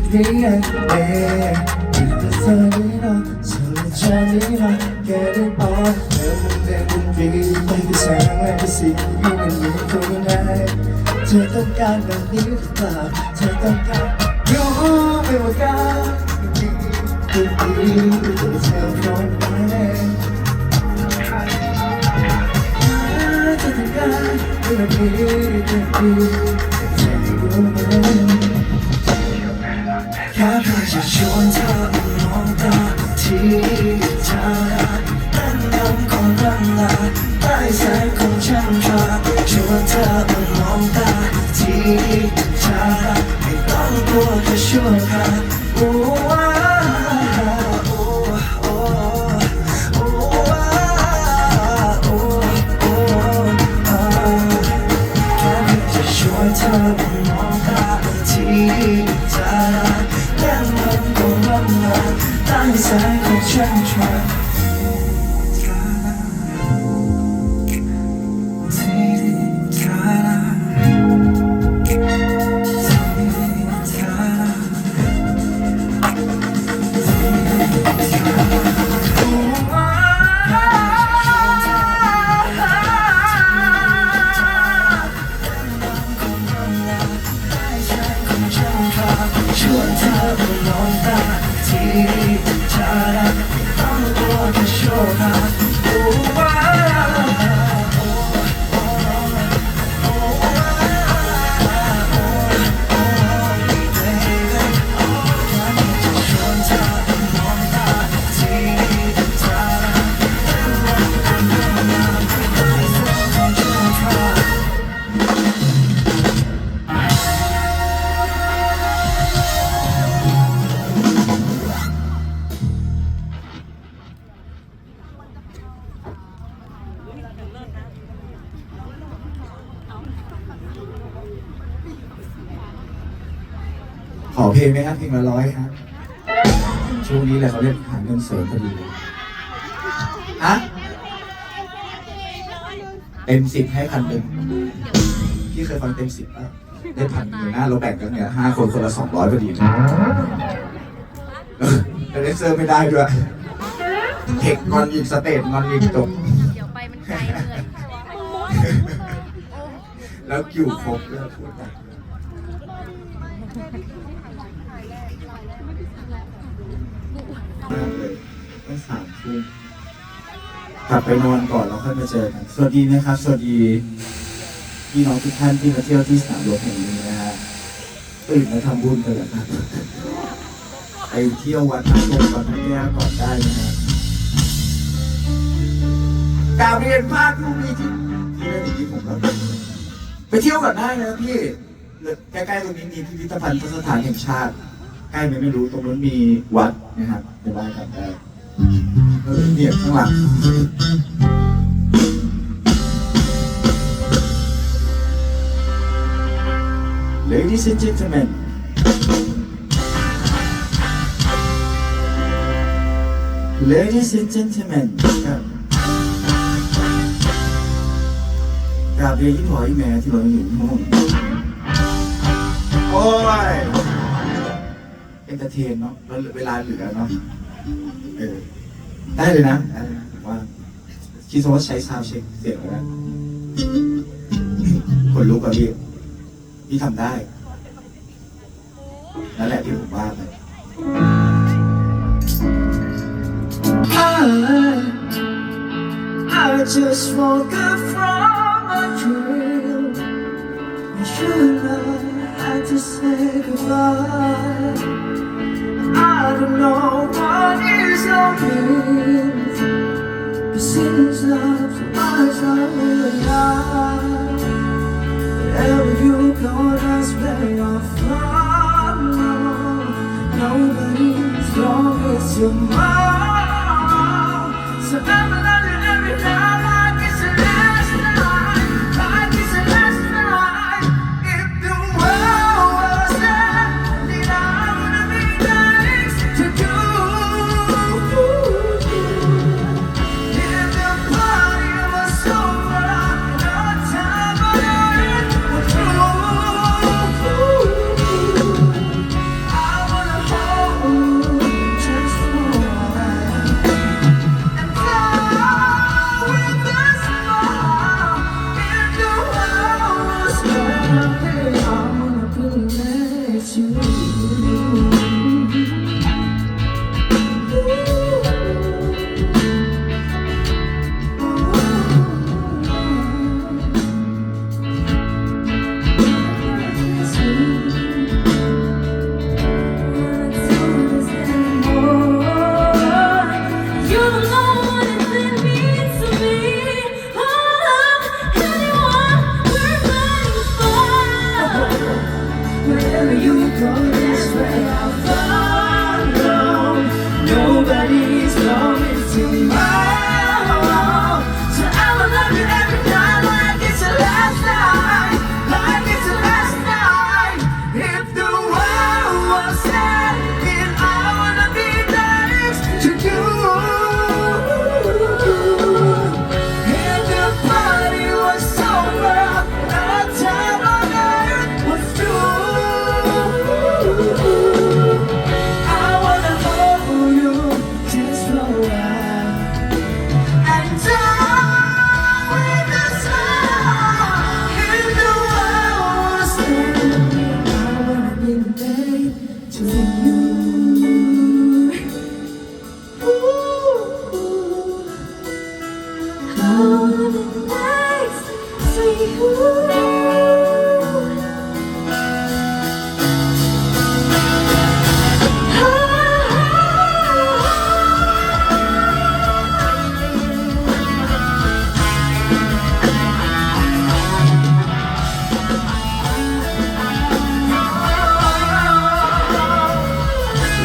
babe. ที่เธอนั้นต้องด้วยสายนพาชวนเธอมาเธอไม่ต้องกลัวแค่ชั่วคราวโอ้สิบวินาทีที่เธอเธอนี้นะสุดจะนี้นะ Get it on เธอมันเดินเป็นปีไม่ได้แสงและเป็นสีที่มันมีคนไหนเธอต้องการแบบนี้หรือเปล่าเธอต้องการรู้ไหมว่าการดีดีดีตัวเธอพร้อมไหมเธอต้องการแบบนี้แบบนี้เธอรู้ไหม ค่เพื่อจะชวนเธอมองตาที่เธอตั้งน้ำของรังลาใต้แสงของฉันทราชวนเธอมมองตาที่เธอไม่ต้องกลัวแค่ชั่วคราวโอ้ว้าโอ้โอ้โอ้ว้าโอ้โอ้อ่าแค่เพียงจะชวนเธอมมองตาที่ ใต้แส จะ ขอเพลงไหมครับเพลงละร้อยครับช่วงนี้แหละเขาเรียกหาเงินเสริมพอดีเลยอะเต็มสิบให้พันหนึ่งพี่เคยฟังเต็มสิบป่ะได้พันหนึ่งหน้าเราแบ่งกันเนี่ยห้าคนคนละสองร้อยพอดีเลยแต่เลเซอร์ไม่ได้ด้วยเทคงอนอีกสเตจงอนอีกจบเดี๋ยวไปมันไกลเหนื่อยแล้วคิวครบแล้วพูดกัน มากเลยตั้งสามทุ่มกลับไปนอนก่อนแล้วค่อยมาเจอกันสวัสดีนะครับ สวัสดีพี่น้องทุกท่านที่มาเที่ยวที่สนามหลวงแห่งนี้นะฮะตื่นมาทำบุญกันแล้วครับไปเที่ยววัดพระตรงวัดพระแก้วก่อนได้นะฮะกาเรียนภาคลูกนี้ที่ที่เล่องนี้ผมก็ไปเที่ยวก่อนได้นะพี่ใกล้ๆตรงนี้มีพิพิธภัณฑ์สถานแห่งชาติ ใกล้ไหมไม่รู้ตรงนู้นมีวัดนะครับไปไหว้กันได้เนี่ยข้างหลัง Ladies and gentlemen เลดี้สินเจนเท m e n ครับกราบเรียนที่พ่อที่แม่ที่เราอยู่ที่ห้องโอ้ย อนเตอร์เทนเนาะแล้วเวลาเหลือเนาะเออได้เลยนะได้เลยนะผมว่าคิดซะว่าใช้ซาวเช็คเสียงแล้วนะคนลุกอะพี่พี่ทำได้นั่นแหละที่ผมว่าไป I, I just woke up from a dream. say goodbye. I don't know what is love means, but since love's ours, I realize wherever you go, that's where I follow. Nobody's wrong, it's your mom, So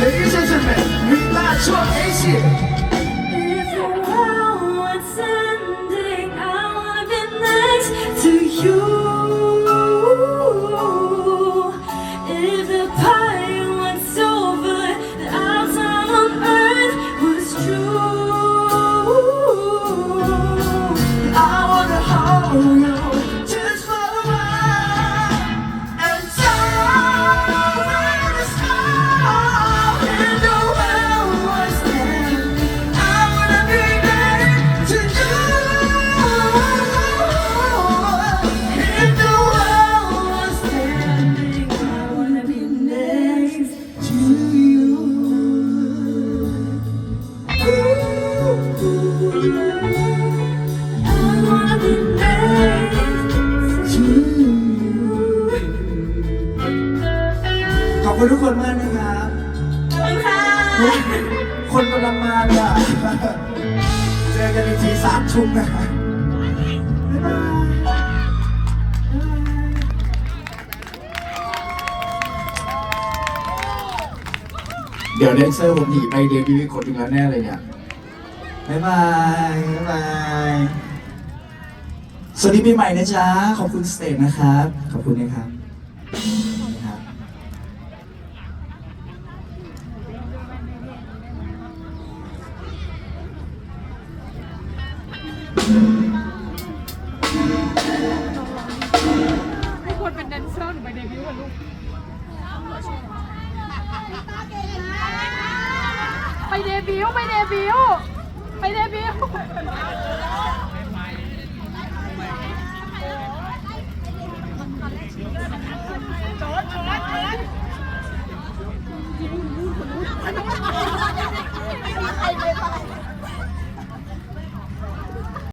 Ladies and gentlemen, we got your AC. คุณทุกคนมากนะครับคนกำลังมาเลยอะเจอกันอีกทีสามทุ่มนะครับบ๊ายบายเดี๋ยวแดนเซอร์ผมหนีไปเดบิวต์อีกคนหนึ่งแล้วแน่เลยเนี่ยบ๊ายบายบ๊ายบาย สวัสดีปีใหม่นะจ๊ะ ขอบคุณสเตทนะครับ ขอบคุณนะครับนะครับ บิวไปเดบิวไม่มีใครไป